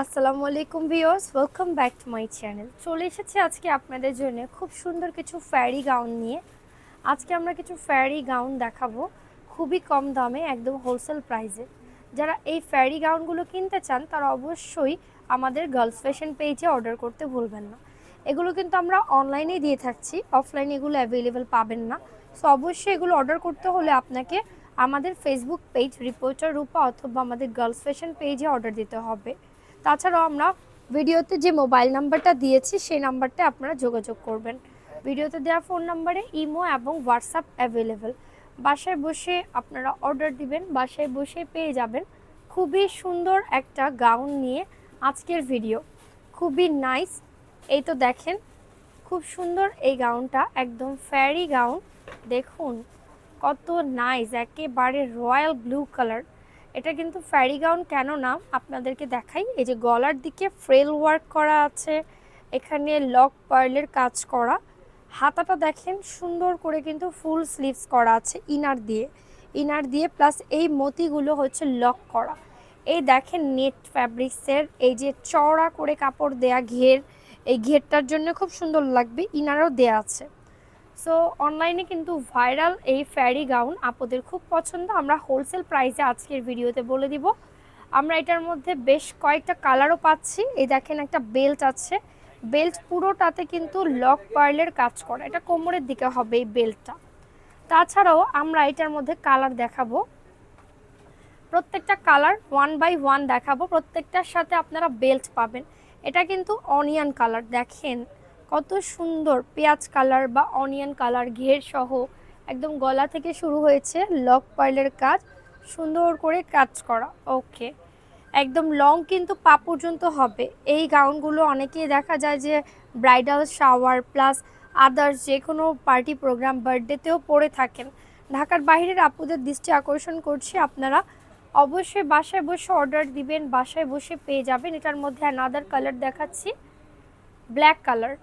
আসসালামু আলাইকুম viewers welcome back to my channel চলে এসেছি আজকে আপনাদের জন্য খুব সুন্দর কিছু ফ্যারি গাউন নিয়ে। আজকে আমরা কিছু ফ্যারি গাউন দেখাবো, খুবই কম দামে, একদম হোলসেল প্রাইসে যারা এই ফ্যারি গাউনগুলো কিনতে চান, তারা অবশ্যই আমাদের গার্লস ফ্যাশন পেজে অর্ডার করতে ভুলবেন না। এগুলো কিন্তু আমরা অনলাইনে দিয়ে থাকছি অফলাইনে এগুলো অ্যাভেলেবেল পাবেন না। সো অবশ্যই এগুলো অর্ডার করতে হলে আপনাকে আমাদের ফেসবুক পেজ রিপোর্টার রূপা অথবা আমাদের গার্লস ফ্যাশন পেজে অর্ডার দিতে হবে। তাছাড়াও আমরা ভিডিওতে যে মোবাইল নাম্বারটা দিয়েছি, সেই নাম্বারটা আপনারা যোগাযোগ করবেন। ভিডিওতে দেওয়া ফোন নাম্বারে ইমো এবং হোয়াটসঅ্যাপ অ্যাভেলেবেল। বাসায় বসে আপনারা অর্ডার দিবেন, বাসায় বসে পেয়ে যাবেন। খুবই সুন্দর একটা গাউন নিয়ে আজকের ভিডিও। খুবই নাইস। এই তো দেখেন, খুব সুন্দর এই গাউনটা, একদম ফ্যারি গাউন। দেখুন, কত নাইস, একেবারে রয়্যাল ব্লু কালার। এটা কিন্তু ফ্যারি গাউন কেন নাম আপনাদেরকে দেখাই। এই যে গলার দিকে ফ্রেল ওয়ার্ক করা আছে, এখানে লক পার্লের কাজ করা। হাতাটা দেখেন, সুন্দর করে কিন্তু ফুল স্লিভস করা আছে ইনার দিয়ে। ইনার দিয়ে প্লাস এই মতিগুলো হচ্ছে লক করা। এই দেখেন নেট ফ্যাব্রিক্সের এই যে চওড়া করে কাপড় দেয়া ঘের, এই ঘেরটার জন্য খুব সুন্দর লাগবে। ইনারও দেয়া আছে। সো অনলাইনে কিন্তু ভাইরাল এই ফ্যারি গাউন আপুদের খুব পছন্দ। আমরা হোলসেল প্রাইসে আজকের ভিডিওতে বলে দিব। আমরা এটার মধ্যে বেশ কয়েকটা কালারও পাচ্ছি। এই দেখেন একটা বেল্ট আছে। বেল্ট পুরোটাতে কিন্তু লক পার্লের কাজ করা। এটা কোমরের দিকে হবে এই বেল্টটা তাছাড়াও আমরা এটার মধ্যে কালার দেখাবো। প্রত্যেকটা কালার ওয়ান বাই ওয়ান দেখাবো। প্রত্যেকটার সাথে আপনারা বেল্ট পাবেন। এটা কিন্তু অনিয়ন কালার দেখেন কত সুন্দর পেঁয়াজ কালার বা অনিয়ন কালার ঘের সহ একদম গলা থেকে শুরু হয়েছে লক পার্লের কাজ, সুন্দর করে কাজ করা। ওকে একদম লং কিন্তু পা পর্যন্ত হবে। এই গাউনগুলো অনেকেই দেখা যায় যে ব্রাইডাল শাওয়ার প্লাস আদার্স যে কোনো পার্টি প্রোগ্রাম বার্থডেতেও পরে থাকেন। ঢাকার বাইরের আপুদের দৃষ্টি আকর্ষণ করছি আপনারা। অবশ্যই বাসায় বসে অর্ডার দিবেন, বাসায় বসে পেয়ে যাবেন। এটার মধ্যে অ্যানাদার কালার দেখাচ্ছি। ব্ল্যাক কালার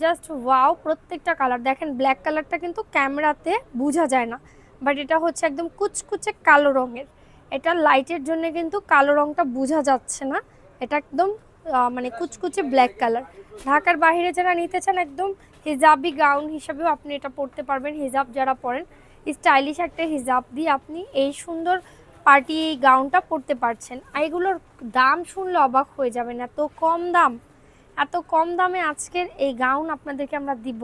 জাস্ট ওয়াও প্রত্যেকটা কালার দেখেন ব্ল্যাক কালারটা কিন্তু ক্যামেরাতে বোঝা যায় না বাট এটা হচ্ছে একদম কুচকুচে কালো রঙের। এটা লাইটের জন্য কিন্তু কালো রঙটা বোঝা যাচ্ছে না, এটা একদম মানে কুচকুচে ব্ল্যাক কালার ঢাকার বাইরে যারা নিতে চান, একদম হিজাবি গাউন হিসাবেও আপনি এটা পরতে পারবেন, হিজাব যারা পরেন স্টাইলিশ একটা হিজাব দিয়ে আপনি এই সুন্দর পার্টি গাউনটা পরতে পারছেন। আর এগুলোর দাম শুনলে অবাক হয়ে যাবেন, এত কম দাম। এত কম দামে আজকের এই গাউন আপনাদেরকে আমরা দিব।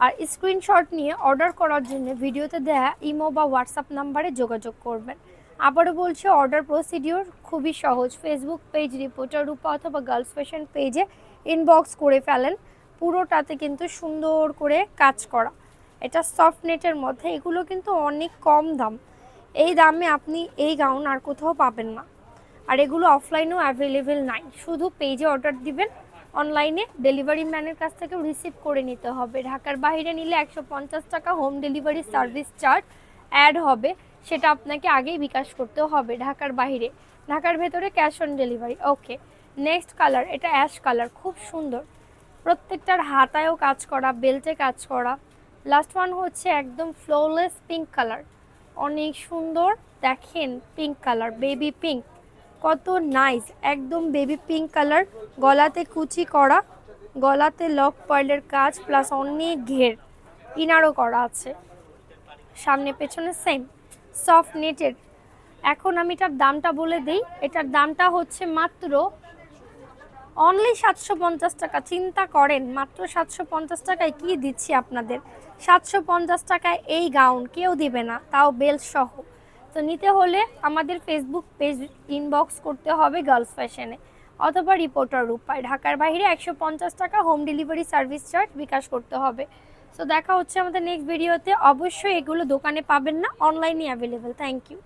আর স্ক্রিনশট নিয়ে অর্ডার করার জন্য ভিডিওতে দেয়া ইমো বা হোয়াটসঅ্যাপ নাম্বারে যোগাযোগ করবেন। আবারও বলছি অর্ডার প্রসিডিওর খুবই সহজ। ফেসবুক পেজ রিপোর্টার রূপা অথবা গার্লস ফ্যাশন পেজে ইনবক্স করে ফেলেন। পুরোটাতে কিন্তু সুন্দর করে কাজ করা। এটা সফট নেটের মধ্যে, এগুলো কিন্তু অনেক কম দাম। এই দামে আপনি এই গাউন আর কোথাও পাবেন না। আর এগুলো অফলাইনেও অ্যাভেলেবেল নাই। শুধু পেজে অর্ডার দিবেন অনলাইনে ডেলিভারি ম্যানের কাছ থেকেও রিসিভ করে নিতে হবে। ঢাকার বাইরে নিলে একশো পঞ্চাশ টাকা home delivery service charge add হবে, সেটা আপনাকে আগেই বিকাশ করতে হবে ঢাকার বাইরে। ঢাকার ভেতরে cash on delivery okay next colour এটা অ্যাশ কালার খুব সুন্দর। প্রত্যেকটার হাতায়ও কাজ করা বেল্টে কাজ করা। লাস্ট ওয়ান হচ্ছে একদম ফ্লোলেস পিঙ্ক কালার অনেক সুন্দর, দেখেন পিঙ্ক কালার বেবি পিঙ্ক কত নাইস একদম বেবি পিঙ্ক কালার গলাতে কুচি করা, গলাতে লক পার্লের কাজ প্লাস অনেক ঘের, ইনারও করা আছে। সামনে পেছনে সেম সফট নেটের এখন আমি এটার দামটা বলে দিই, এটার দামটা হচ্ছে মাত্র অনলি সাতশো পঞ্চাশ টাকা। চিন্তা করেন, মাত্র সাতশো পঞ্চাশ টাকায় কি দিচ্ছি আপনাদের? সাতশো পঞ্চাশ টাকায় এই গাউন কেউ দিবে না, তাও বেল সহ। তো নিতে হলে আমাদের ফেসবুক পেজ ইনবক্স করতে হবে গার্লস ফ্যাশনে অথবা রিপোর্টার রূপায় ঢাকার বাইরে একশো পঞ্চাশ টাকা home delivery service charge bKash করতে হবে। সো দেখা হচ্ছে আমাদের নেক্সট ভিডিওতে অবশ্যই এগুলো দোকানে পাবেন না অনলাইনে অ্যাভেলেবেল থ্যাংক ইউ